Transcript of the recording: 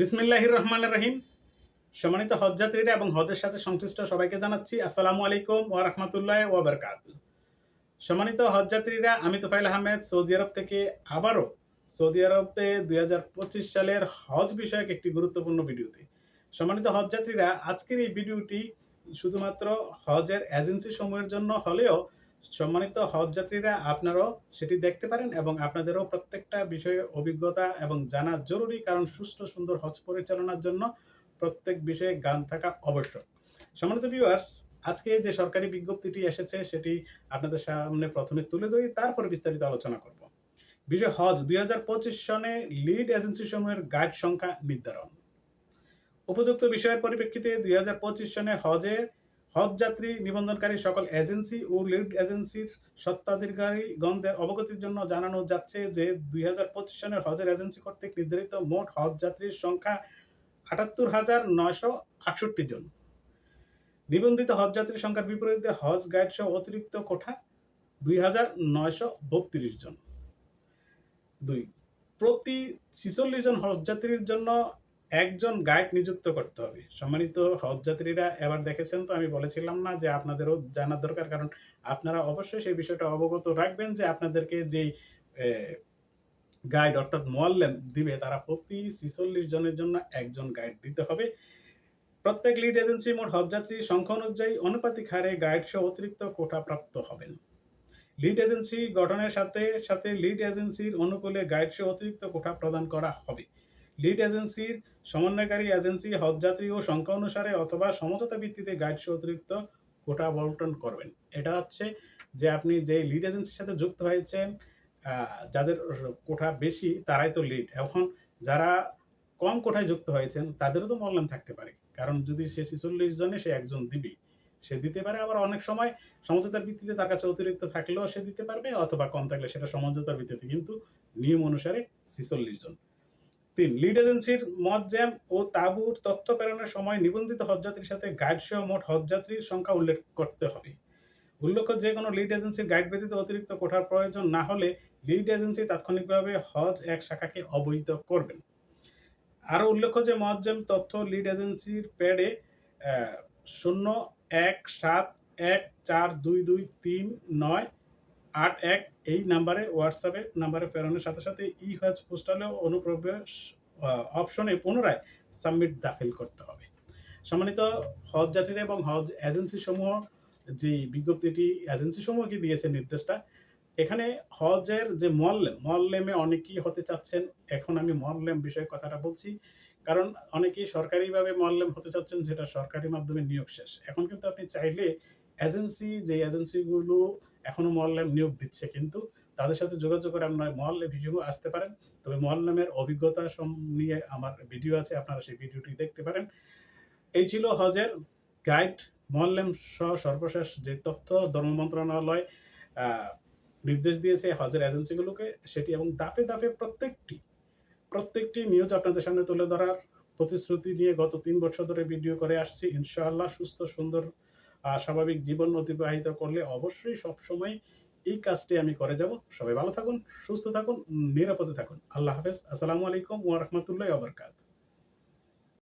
বিসমিল্লাহির রহমানের রহিম সম্মানিত হজযাত্রীরা এবং হজের সাথে সংশ্লিষ্ট সবাইকে জানাচ্ছি আসসালামু আলাইকুম ওয়া রাহমাতুল্লাহ ওয়া বারাকাতুহু। সম্মানিত হজযাত্রীরা, আমি তোফাইল আহমেদ, সৌদি আরব থেকে আবারও সৌদি আরবে দুই হাজার পঁচিশ সালের হজ বিষয়ক একটি গুরুত্বপূর্ণ ভিডিওতে। সম্মানিত হজযাত্রীরা, আজকের এই ভিডিওটি শুধুমাত্র হজের এজেন্সি সমূহের জন্য হলেও সম্মানিত হজযাত্রীরা, আপনারাও সেটি দেখতে পারেন এবং আপনাদেরও প্রত্যেকটা বিষয়ে অভিজ্ঞতা এবং জানা জরুরি, কারণ সুষ্ঠু, সুন্দর হজ পরিচালনার জন্য প্রত্যেক বিষয়ে জ্ঞান থাকা আবশ্যক। সম্মানিত ভিউয়ার্স আজকে যে সরকারি বিজ্ঞপ্তিটি এসেছে, সেটি আপনাদের সামনে প্রথমে তুলে ধরি, তারপর বিস্তারিত আলোচনা করব। বিষয় হজ, দুই হাজার পঁচিশ সনে লিড এজেন্সি সমূহের গাইড সংখ্যা নির্ধারণ। উপযুক্ত বিষয়ের পরিপ্রেক্ষিতে দুই হাজার পঁচিশ সনে হজে হজ যাত্রী নিবন্ধনকারী সকল এজেন্সি ও লিড এজেন্সির সত্ত্বাধিকারীগণদের অবগতির জন্য জানানো যাচ্ছে যে দুই সনের হজের এজেন্সি কর্তৃক নির্ধারিত মোট হজ যাত্রীর সংখ্যা আটাত্তর হাজার নয়শো আটষট্টি জন। নিবন্ধিত হজ যাত্রীর সংখ্যার বিপরীতে হজ গাইড সহ অতিরিক্ত কোঠা দুই হাজার নয়শো বত্রিশ জন। দুই, প্রতি ছিচল্লিশ জন হজযাত্রীর জন্য একজন গাইড নিযুক্ত করতে হবে। সম্মানিত হজযাত্রীরা, এবার দেখেছেন তো আমি বলেছিলাম না যে আপনাদেরও জানার দরকার, কারণ আপনারা অবশ্যই সেই বিষয়টা অবগত রাখবেন যে আপনাদেরকে যেই গাইড অর্থাৎ মোয়াল্লেম দিবে, তারা প্রতি ছিচল্লিশ জনের জন্য একজন গাইড দিতে হবে। প্রত্যেক লিড এজেন্সি মোট হজযাত্রী সংখ্যা অনুযায়ী অনুপাতিক হারে গাইড সহ অতিরিক্ত কোটা প্রাপ্ত হবেন। লিড এজেন্সি গঠনের সাথে সাথে লিড এজেন্সির অনুকূলে গাইড সহ অতিরিক্ত কোঠা প্রদান করা হবে। লিড এজেন্সির সমন্বয়কারী এজেন্সি হজযাত্রী ও সংখ্যা অনুসারে অথবা সমঝোতা ভিত্তিতে গাইড অতিরিক্ত কোটা বন্টন করবেন। এটা হচ্ছে যে আপনি যে লিড এজেন্সির সাথে যুক্ত হয়েছেন যাদের কোঠা বেশি, তারাই তো লিড। এখন যারা কম কোঠায় যুক্ত হয়েছেন, তাদেরও তো মল্যাম থাকতে পারে। কারণ যদি সে ছিচল্লিশ জনে সে একজন দিবি, সে দিতে পারে। আবার অনেক সময় সমঝোতার ভিত্তিতে তার কাছে অতিরিক্ত থাকলেও সে দিতে পারবে, অথবা কম থাকলে সেটা সমঝোতার ভিত্তিতে। কিন্তু নিয়ম অনুসারে ছিচল্লিশ জন। তিন লিড এজেন্সির মত জ্যাম ও তাবুর তথ্য প্রেরণের সময় নিবন্ধিত হজযাত্রীর সাথে গাইড সহ মোট হজযাত্রীর সংখ্যা উল্লেখ করতে হবে। উল্লেখ্য যে কোনো লিড এজেন্সির গাইড ব্যতীত অতিরিক্ত কোঠার প্রয়োজন না হলে লিড এজেন্সি তাৎক্ষণিকভাবে হজ এক শাখাকে অবহিত করবেন। আরও উল্লেখ্য যে মজ্জেম তথ্য লিড এজেন্সির প্যাডে শূন্য এক সাত এক চার দুই দুই তিন নয় আট এক এই নাম্বারে হোয়াটসঅ্যাপে নাম্বারে প্রেরণের সাথে সাথে ই হজ পোস্টালে অনুপ্রবেশ অপশনে পুনরায় সাবমিট দাখিল করতে হবে। সম্মানিত হজ যাত্রীরা এবং হজ এজেন্সি সমূহ, যে বিজ্ঞপ্তিটি এজেন্সি সমূহকে দিয়েছে নির্দেশটা, এখানে হজের যে মল্লেম মল্লেমে অনেকেই হতে চাচ্ছেন। এখন আমি মল্লেম বিষয়ে কথাটা বলছি, কারণ অনেকেই সরকারিভাবে মল্লেম হতে চাচ্ছেন, যেটা সরকারি মাধ্যমে নিয়োগ শেষ। এখন কিন্তু আপনি চাইলে এজেন্সি যে এজেন্সিগুলো এখনও মল্লেম নিয়োগ দিচ্ছে, কিন্তু তাদের সাথে যোগাযোগ করে আপনার মহল্লে ভিডিও আসতে পারেন। তবে মহল্লামের অভিজ্ঞতা নিয়ে আমার ভিডিও আছে, আপনারা সেই ভিডিওটি দেখতে পারেন। এই ছিল হজের গাইড মহল্লেম সহ সর্বশেষ যে তথ্য ধর্ম মন্ত্রণালয় নির্দেশ দিয়েছে হজের এজেন্সিগুলোকে সেটি এবং দাপে দাপে প্রত্যেকটি প্রত্যেকটি নিউজ আপনাদের সামনে তুলে ধরার প্রতিশ্রুতি নিয়ে গত তিন বছর ধরে ভিডিও করে আসছি। ইনশাআল্লাহ সুস্থ, সুন্দর স্বাভাবিক জীবন অতিবাহিত করলে অবশ্যই সবসময় এই কাজটি আমি করে যাব। সবাই ভালো থাকুন, সুস্থ থাকুন, নিরাপদে থাকুন। আল্লাহ হাফেজ। আসসালামু আলাইকুম ওয়া রাহমাতুল্লাহি ওয়া বারাকাতুহু।